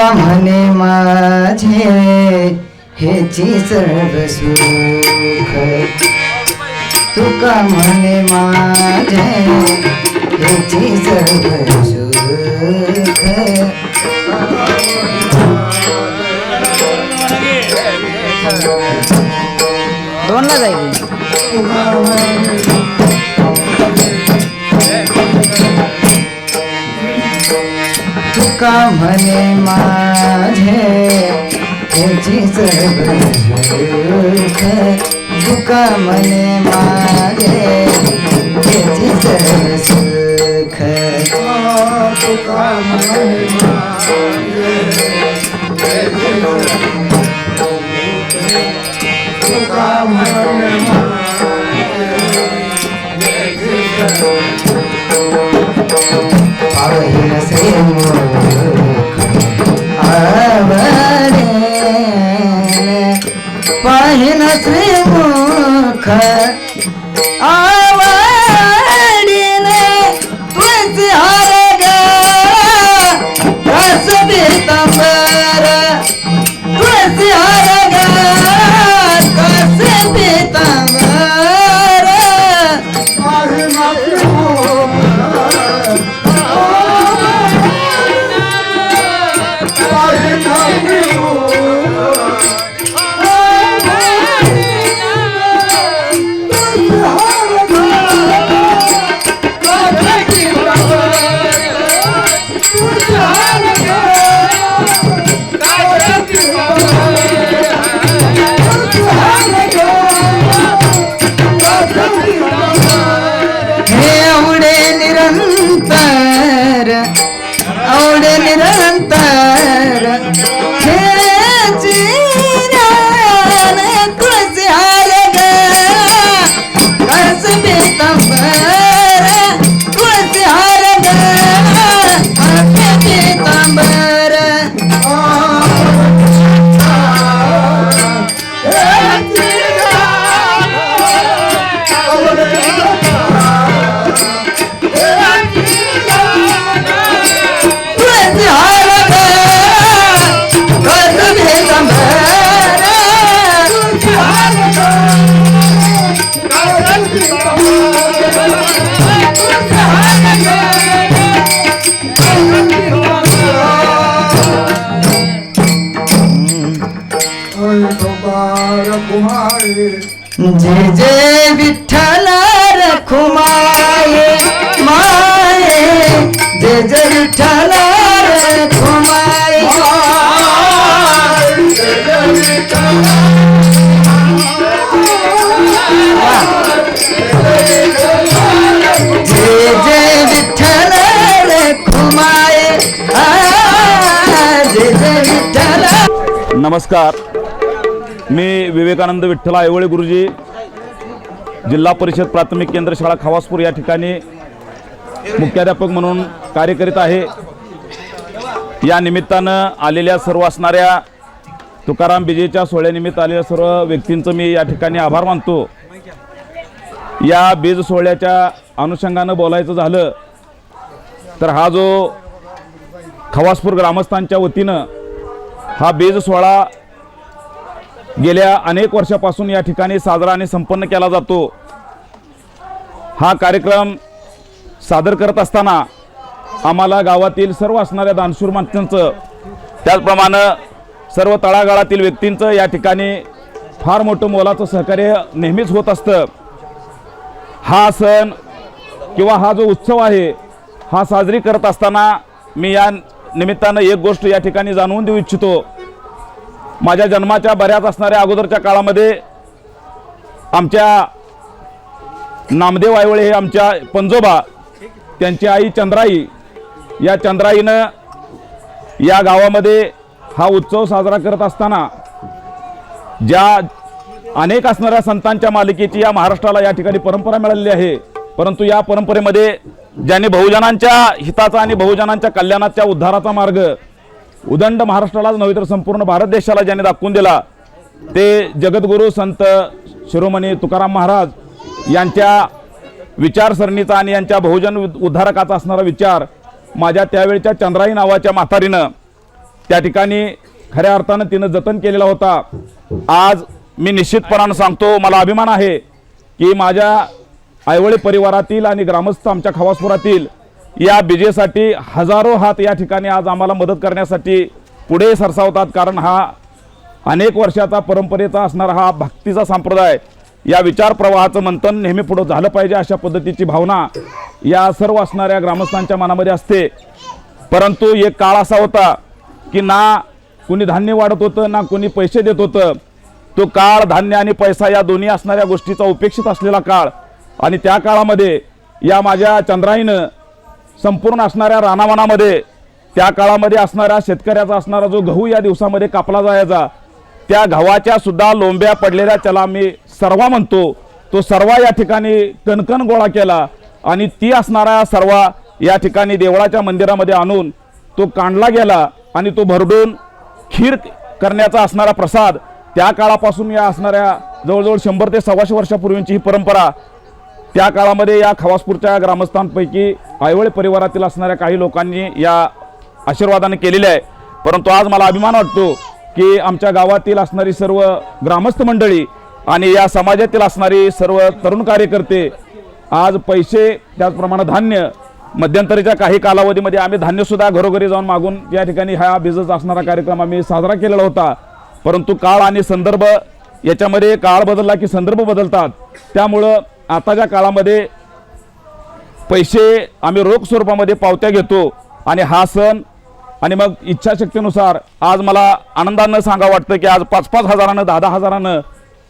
तुका म्हणे माझे हेची सर्व सुख तुका म्हणे माझे हेची सर्व सुख दोनला जाईल. का म्हणे माझे? तुझी सर्व सुख तुका म्हणे माझे. तुझी सर्व सुख तुका म्हणे तुका म्हणे जय जय विठ्ठल रखुमाये माये. जय जय विठ्ठल रखुमाये जय जय विठ्ठल रखुमाये आ, जय जय विठ्ठल. नमस्कार. मी विवेकानंद विठ्ठल आयवळे गुरुजी. जिल्हा परिषद प्राथमिक केंद्र शाळा खवासपूर या ठिकाणी मुख्याध्यापक म्हणून कार्य करीत आहे. या निमित्तानं आलेल्या सर्व असणाऱ्या तुकाराम बिजेच्या सोहळ्यानिमित्त आलेल्या सर्व व्यक्तींचं मी या ठिकाणी आभार मानतो. या बीज सोहळ्याच्या अनुषंगानं बोलायचं झालं तर हा जो खवासपूर ग्रामस्थांच्या वतीनं हा बीज सोहळा गेल्या अनेक वर्षापासून या ठिकाणी साजरा आणि संपन्न केला जातो. हा कार्यक्रम सादर करत असताना आम्हाला गावातील सर्व असणाऱ्या दानशूर माणसांचं त्याचप्रमाणे सर्व तळागाळातील व्यक्तींचं या ठिकाणी फार मोठं मोलाचं सहकार्य नेहमीच होत असतं. हा सण किंवा हा जो उत्सव आहे हा साजरी करत असताना मी या निमित्तानं एक गोष्ट या ठिकाणी जाणवून देऊ इच्छितो. माझ्या जन्माच्या बऱ्याच असणाऱ्या अगोदरच्या काळामध्ये आमच्या नामदेव आयवळे हे आमच्या पंजोबा त्यांची आई चंद्राई या चंद्राईनं या गावामध्ये हा उत्सव साजरा करत असताना ज्या अनेक असणाऱ्या संतांच्या मालिकेची या महाराष्ट्राला या ठिकाणी परंपरा मिळालेली आहे. परंतु या परंपरेमध्ये ज्यांनी बहुजनांच्या हिताचा आणि बहुजनांच्या कल्याणाच्या उद्धाराचा मार्ग उदंड महाराष्ट्रालाच नव्हे तर संपूर्ण भारत देशाला ज्याने दाखवून दिला ते जगद्गुरू संत शिरोमणी तुकाराम महाराज यांच्या विचारसरणीचा आणि यांच्या बहुजन उद्धारकाचा असणारा विचार माझ्या त्यावेळच्या चंद्राई नावाच्या म्हातारीनं त्या ठिकाणी खऱ्या अर्थानं तिनं जतन केलेला होता. आज मी निश्चितपणानं सांगतो मला अभिमान आहे की माझ्या आयवळी परिवारातील आणि ग्रामस्थ आमच्या खवासपुरातील या विजेसाठी हजारो हात या ठिकाणी आज आम्हाला मदत करण्यासाठी पुढे सरसावतात कारण हा अनेक वर्षाचा परंपरेचा असणारा हा भक्तीचा संप्रदाय या विचार प्रवाहाचं मंथन नेहमी पुढं झालं पाहिजे अशा पद्धतीची भावना या सर्व असणाऱ्या ग्रामस्थांच्या मनामध्ये असते. परंतु एक काळ असा होता की ना कुणी धान्य वाढत होतं ना कुणी पैसे देत होतं. तो काळ धान्य आणि पैसा या दोन्ही असणाऱ्या गोष्टीचा उपेक्षित असलेला काळ आणि त्या काळामध्ये या माझ्या चंद्राईनं संपूर्ण असणाऱ्या रानावनामध्ये त्या काळामध्ये असणाऱ्या शेतकऱ्याचा असणारा जो गहू या दिवसामध्ये कापला जायचा त्या गव्हाच्या सुद्धा लोंब्या पडलेल्या त्याला मी सर्वा म्हणतो तो सर्वा या ठिकाणी कणकण गोळा केला आणि ती असणारा सर्वा या ठिकाणी देवळाच्या मंदिरामध्ये आणून तो कांडला गेला आणि तो भरडून खीर करण्याचा असणारा प्रसाद त्या काळापासून या असणाऱ्या जवळजवळ शंभर ते सव्वाशे वर्षापूर्वीची ही परंपरा त्या काळामध्ये या खवासपूरच्या ग्रामस्थांपैकी आयवळे परिवारातील असणाऱ्या काही लोकांनी या आशीर्वादाने केलेले आहे. परंतु आज मला अभिमान वाटतो की आमच्या गावातील असणारी सर्व ग्रामस्थ मंडळी आणि या समाजातील असणारी सर्व तरुण कार्यकर्ते आज पैसे त्याचप्रमाणे धान्य मध्यंतरीच्या काही कालावधीमध्ये आम्ही धान्यसुद्धा घरोघरी जाऊन मागून या ठिकाणी हा बिझनेस असणारा कार्यक्रम आम्ही साजरा केलेला होता. परंतु काळ आणि संदर्भ याच्यामध्ये काळ बदलला की संदर्भ बदलतात. त्यामुळं आताच्या काळामध्ये पैसे आम्ही रोख स्वरूपामध्ये पावत्या घेतो आणि हा सण आणि मग इच्छाशक्तीनुसार आज मला आनंदानं सांगा वाटतं की आज पाच पाच हजारानं दहा दहा हजारानं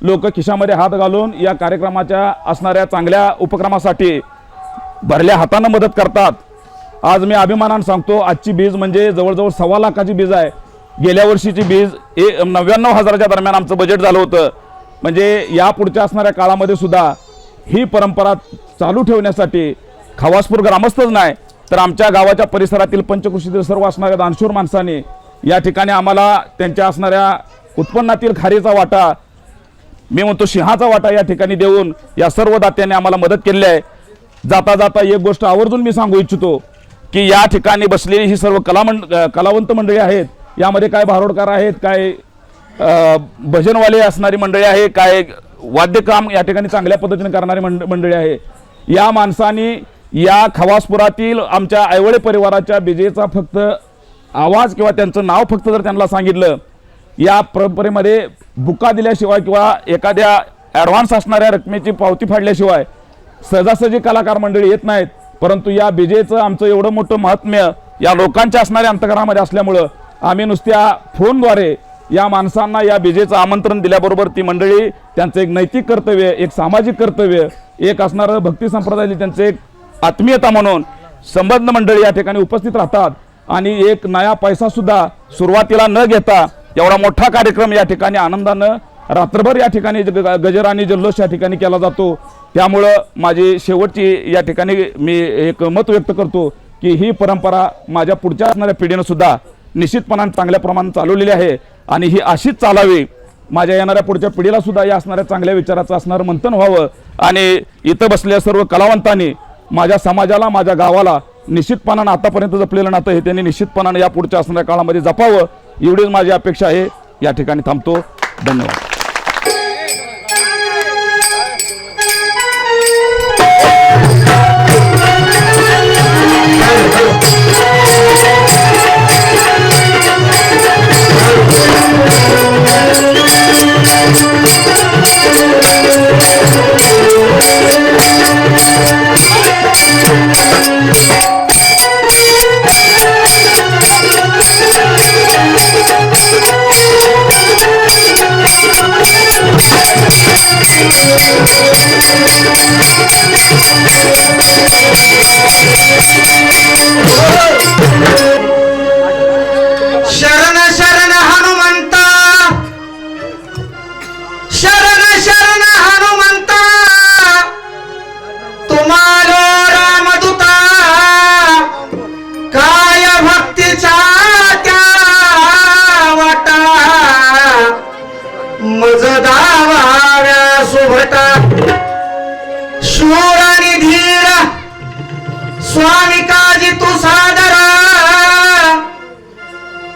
लोक खिशामध्ये हात घालून या कार्यक्रमाच्या असणाऱ्या चांगल्या उपक्रमासाठी भरल्या हातानं मदत करतात. आज मी अभिमानानं सांगतो आजची बीज म्हणजे जवळजवळ सव्वा लाखाची बीज आहे. गेल्या वर्षीची बीज ए नव्याण्णव हजाराच्या दरम्यान आमचं बजेट झालं होतं. म्हणजे या पुढच्या असणाऱ्या काळामध्ये सुद्धा ही परंपरा चालू ठेवण्यासाठी खवासपूर ग्रामस्थच नाही तर आमच्या गावाच्या परिसरातील पंचकृषीतील सर्व असणाऱ्या दानशूर माणसांनी या ठिकाणी आम्हाला त्यांच्या असणाऱ्या उत्पन्नातील खारीचा वाटा मी म्हणतो सिंहाचा वाटा या ठिकाणी देऊन या सर्व दात्यांनी आम्हाला मदत केली आहे. जाता जाता एक गोष्ट आवर्जून मी सांगू इच्छितो की या ठिकाणी बसलेली ही सर्व कलामंड कलावंत मंडळी आहेत. यामध्ये काय भारोडकार आहेत काय भजनवाले असणारी मंडळी आहे काय वाद्यकाम या ठिकाणी चांगल्या पद्धतीने करणारी मंड मंडळी आहे. या माणसांनी या खवासपुरातील आमच्या ऐवळे परिवाराच्या विजेचा फक्त आवाज किंवा त्यांचं नाव फक्त जर त्यांना सांगितलं या परंपरेमध्ये बुका दिल्याशिवाय किंवा एखाद्या ॲडव्हान्स असणाऱ्या रकमेची पावती फाडल्याशिवाय सहजासहजी कलाकार मंडळी येत नाहीत. परंतु या विजेचं आमचं एवढं मोठं महात्म्य या लोकांच्या असणाऱ्या अंतकरणामध्ये असल्यामुळं आम्ही नुसत्या फोनद्वारे या माणसांना या विजेचं आमंत्रण दिल्याबरोबर ती मंडळी त्यांचं एक नैतिक कर्तव्य एक सामाजिक कर्तव्य एक असणारं भक्ती संप्रदायाची त्यांचं एक आत्मीयता म्हणून संबंध मंडळी या ठिकाणी उपस्थित राहतात. आणि एक नया पैसासुद्धा सुरुवातीला न घेता एवढा मोठा कार्यक्रम या ठिकाणी आनंदानं रात्रभर या ठिकाणी ग- गजर आणि जल्लोष या ठिकाणी केला जातो. त्यामुळं माझी शेवटची या ठिकाणी मी एक मत व्यक्त करतो की ही परंपरा माझ्या पुढच्या असणाऱ्या पिढीनं सुद्धा निश्चितपणाने चांगल्या प्रमाणात चालवलेली आहे. आणि ही अशीच चालावी. माझ्या येणाऱ्या पुढच्या पिढीला सुद्धा या असणाऱ्या चांगल्या विचाराचं असणारं मंथन व्हावं. आणि इथं बसलेल्या सर्व कलावंतांनी माझ्या समाजाला माझ्या गावाला निश्चितपणानं आतापर्यंत जपलेलं नातं हे त्यांनी निश्चितपणानं या पुढच्या असणाऱ्या काळामध्ये जपावं. एवढीच माझी अपेक्षा आहे. या ठिकाणी थांबतो. धन्यवाद.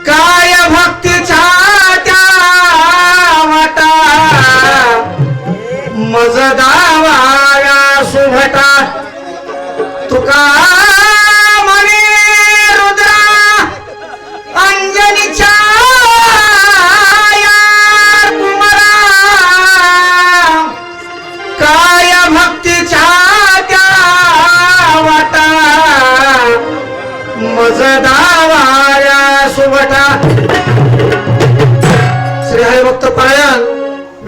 काय भक्तीचा त्या वाटा? मजदावाया सुभटा. तुका मने रुद्रा अंजनीच्या कुमरा. काय भक्तीच्या त्या वाटा? मजदा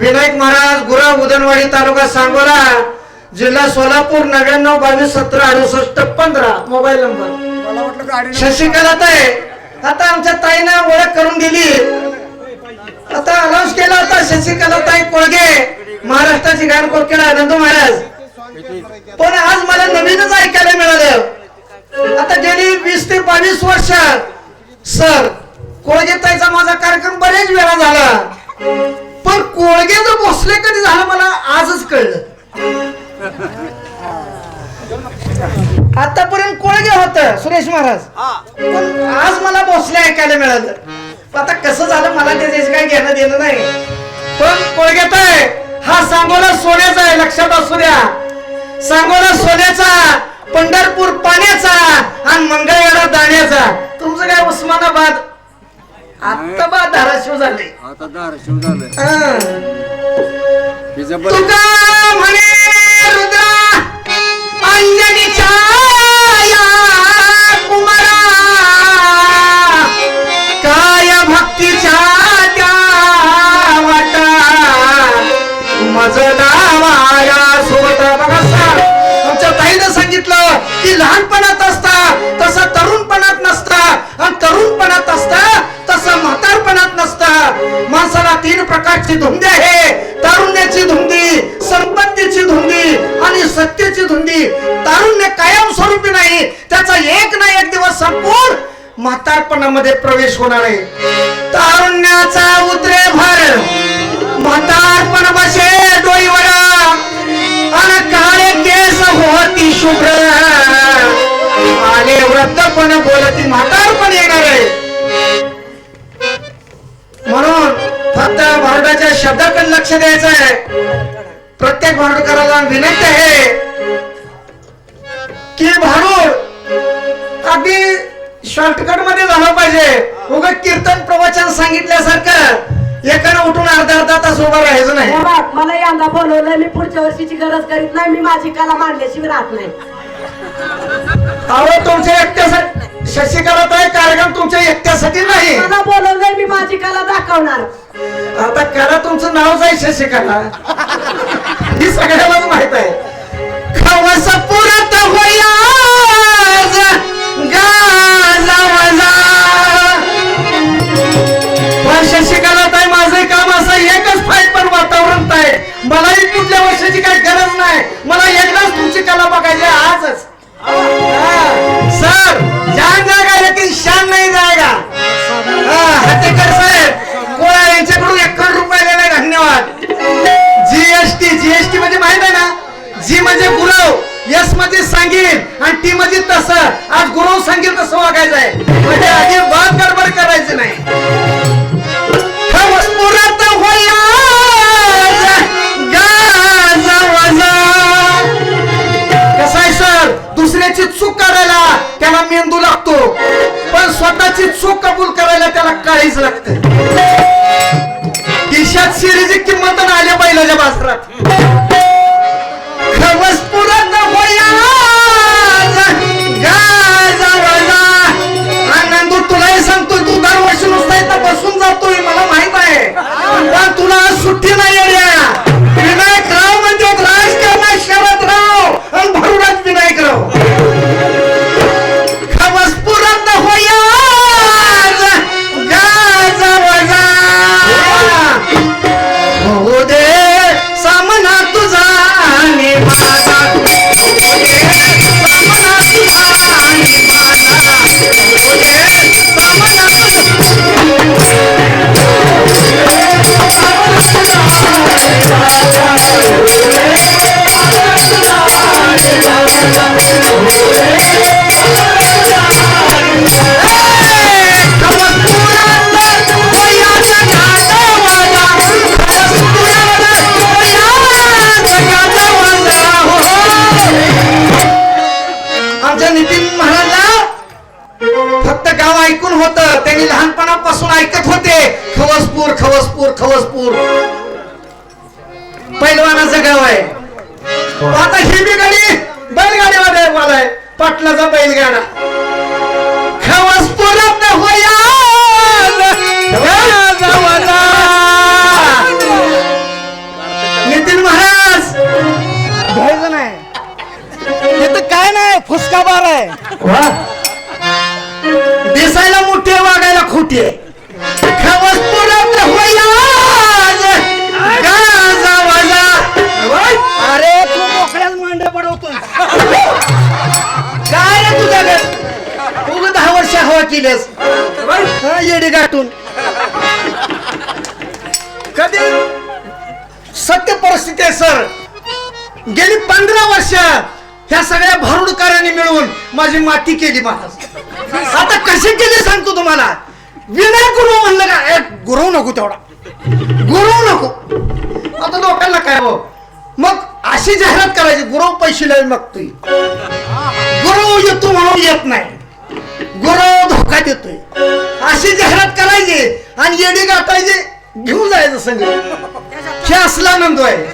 विनायक महाराज गुरा उदनवाडी तालुका सांगोला जिल्हा सोलापूर नव्याण्णव बावीस सतरा अडुसष्ट पंधरा. Mobile number. शशिकला ताई आता आमच्या ताईनं ओळख करून दिली. आता अनाऊन्स केला होता शशिकला ताई कोळगे महाराष्ट्राची गान कोकिळा नंदू महाराज. पण आज मला नवीनच ऐकायला मिळालं. आता गेली वीस ते बावीस वर्ष. सर कोळगे ताईचा माझा कार्यक्रम बरेच वेळा झाला. पण कोळगे जर भोसले कधी झालं मला आजच कळलं. आतापर्यंत कोळगे होत सुरेश महाराज. पण आज मला भोसले ऐकायला मिळालं. आता कसं झालं मला त्याच्याशी काही घेणं देणं नाही. पण कोळगेत आहे. हा सांगोला सोन्याचा आहे लक्षात असू द्या. सांगोला सोन्याचा पंढरपूर पाण्याचा आणि मंगळवेढा दाण्याचा. तुमचं काय उस्मानाबाद? आता बा धाराशिव झाले आता धाराशिव झालं हा. जबर तुका म्हणे रुद्रा अंजनीच्या प्रकारची धुंदी आहे. तारुण्याची धुंदी संपत्तीची धुंदी आणि सत्तेची धुंदी. तारुण्य कायम स्वरूपी नाही त्याचा एक ना एक दिवस संपूर्ण म्हातारपणामध्ये प्रवेश होणार आहे. तारुण्याचा उतरे भर म्हातारपण बसे डोईवर आणि काळे केस होती शुभ्र. आले वृद्धपण बोलती म्हातारपण येणार आहे. फक्त भारताच्या शब्दाकडे लक्ष द्यायचं आहे. प्रत्येक भांडुकराला विनंती आहे की भांडूळ अगदी शॉर्टकटमध्ये झालं पाहिजे. उगा कीर्तन प्रवचन सांगितल्यासारखं एकानं उठून अर्धा अर्धा तास उभा राहायचं नाही. मला यंदा बोलवलंय मी पुढच्या वर्षीची गरज करीत नाही मी माझी कला मांडल्याशिवाय राहत नाही. अहो तुमच्या एकट्यासाठी शशिकला कार्यक्रम तुमच्या एकट्यासाठी नाही. मला बोलवलंय मी माझी कला दाखवणार. आता करा तुमचं नाव जाईल शशिकला. ही सगळ्यालाच माहीत आहे. खवस पुरत होया शशिकला ताई माझं काम असं एकच फाईट पण वातावरण ताय मलाही कुठल्या वर्षाची काही गरज नाही. मला यसमध्ये सांगेल आणि टी मध्ये तसं. आज गुरु सांगेल तसं वागायचं आहे म्हणजे अजिबात गडबड करायची नाही. आहे सर? दुसऱ्याची चूक करायला त्याला मेंदू लागतो. पण स्वतःची चूक कबूल करायला त्याला काळीच लागते. देशात शिरीची किंमत आल्या बैलाच्या बाजारात. खवस होत. त्यांनी लहानपणापासून ऐकत होते. खवसपूर खवसपूर खवसपूर. पैलवानाचं गाव आहे. आता ही बी गाडी बैलगाडीमध्ये वालाय पाटलाचा बैलगाडा. नितीन महाराज. घ्यायचं नाही. काय नाही? फुसका बार आहे. दिसायला मोठे वागायला खोटे खवस पुरत अरे तू मोकळ्याच मांडे पडवतोय. काय रे तुझ्याकडे तू दहा वर्ष हवा केलीस. हा, येडी गाठून. कधी? सत्य परिस्थिती आहे सर. गेली पंधरा वर्ष ह्या सगळ्या भारुडकारांनी मिळून माझी माती केली महाराज आता कशी केली सांगतो तुम्हाला? विनय गुरु म्हणलं का? ए, गुरु नको तेवढा. गुरु नको. आता लोकांना काय हो? मग अशी जाहिरात करायची गुरु पैसे लावून मागतोय. गुरु येतो म्हणून येत नाही. गुरु धोका देतोय. अशी जाहिरात करायची आणि येडी गाठायची घेऊन जायचं संग. हे असला नंदो आहे.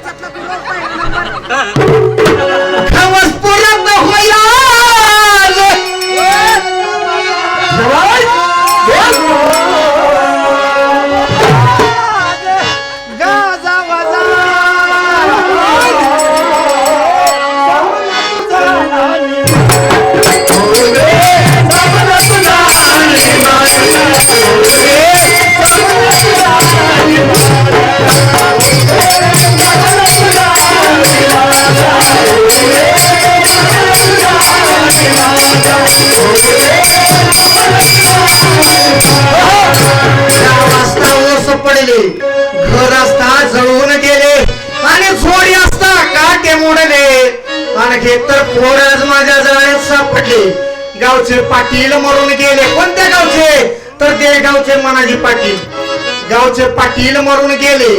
गावचे पाटील मरून गेले.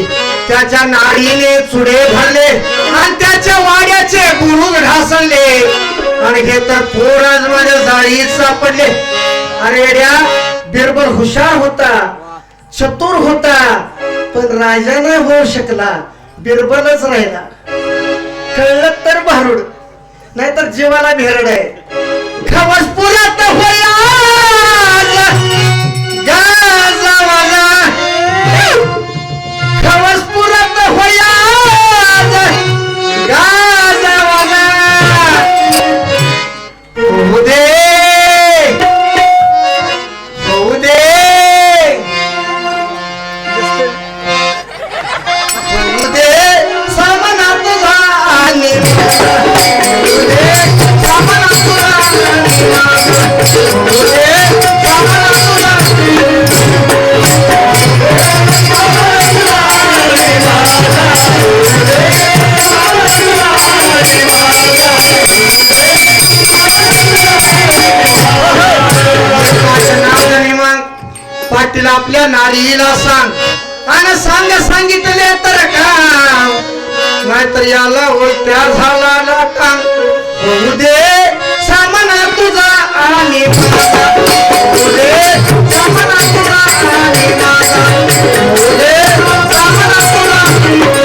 त्याच्या नाडीने चुडे भरले आणि त्याच्या वाड्याचे बुरुग ढासळले. आणि हे तर पोरच माझ्या जाळीत सापडले. अरे ड्या बिरबल हुशार होता चतुर होता पण राजा नाही होऊ शकला बिरबलच राहिला. कळलं तर भारूड नाहीतर जीवाला भेरड आहे. खवस पुरत आपल्या नारीला सांग आणि सांग सांगितले तर का नाहीतर याला उलट्या झाला ना काम होऊ दे सामना तुझा आणि होऊ दे सामना तुझा आणि माझा. होऊ दे सामना तुझा